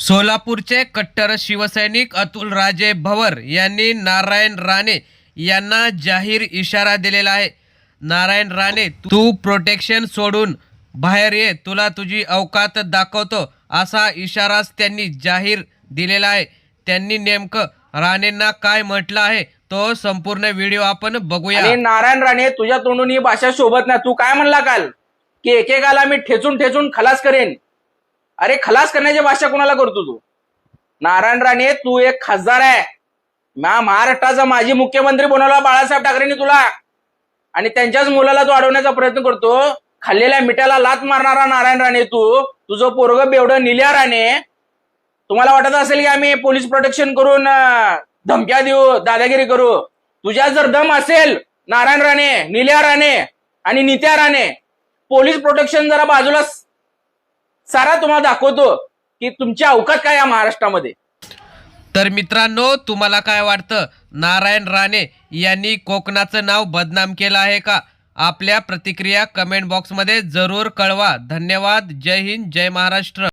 सोलापूरचे कट्टर शिवसैनिक अतुल राजे भवर यांनी नारायण राणे यांना जाहीर इशारा दिलेला आहे. नारायण राणे तू प्रोटेक्शन सोडून बाहेर ये तुला तुझी अवकात दाखवतो असा इशाराच त्यांनी जाहीर दिलेला आहे. त्यांनी नेमकं राणेंना काय म्हटलं आहे तो संपूर्ण व्हिडिओ आपण बघूया. नारायण राणे तुझ्या तोंडून ही भाषा शोभत नाही. तू काय म्हणला काल? की एकेकाला मी ठेचून ठेचून खलास करेन. अरे खलास करण्याची भाषा कोणाला करतो तू? नारायण राणे तू एक खासदार आहे. मा महाराष्ट्राचा माजी मुख्यमंत्री बनवला बाळासाहेब ठाकरेंनी तुला. आणि त्यांच्याच मुलाला तू अडवण्याचा प्रयत्न करतो. खाल्लेल्या मिठाला लात मारणारा नारायण राणे तू. तुझं पोरग बेवडं निल्या राणे. तुम्हाला वाटत असेल की आम्ही पोलीस प्रोटेक्शन करून धमक्या देऊ दादागिरी करू? तुझ्या जर दम असेल नारायण राणे निल्या राणे आणि नित्या राणे पोलीस प्रोटेक्शन जरा बाजूला सारा तुम्हाला दाखवतो की तुमची अवकात काय या महाराष्ट्रामध्ये. तर मित्रांनो तुम्हाला काय वाटतं? नारायण राणे यांनी कोकणाचं नाव बदनाम केलं आहे का? आपल्या प्रतिक्रिया कमेंट बॉक्समध्ये जरूर कळवा. धन्यवाद. जय हिंद. जय महाराष्ट्र.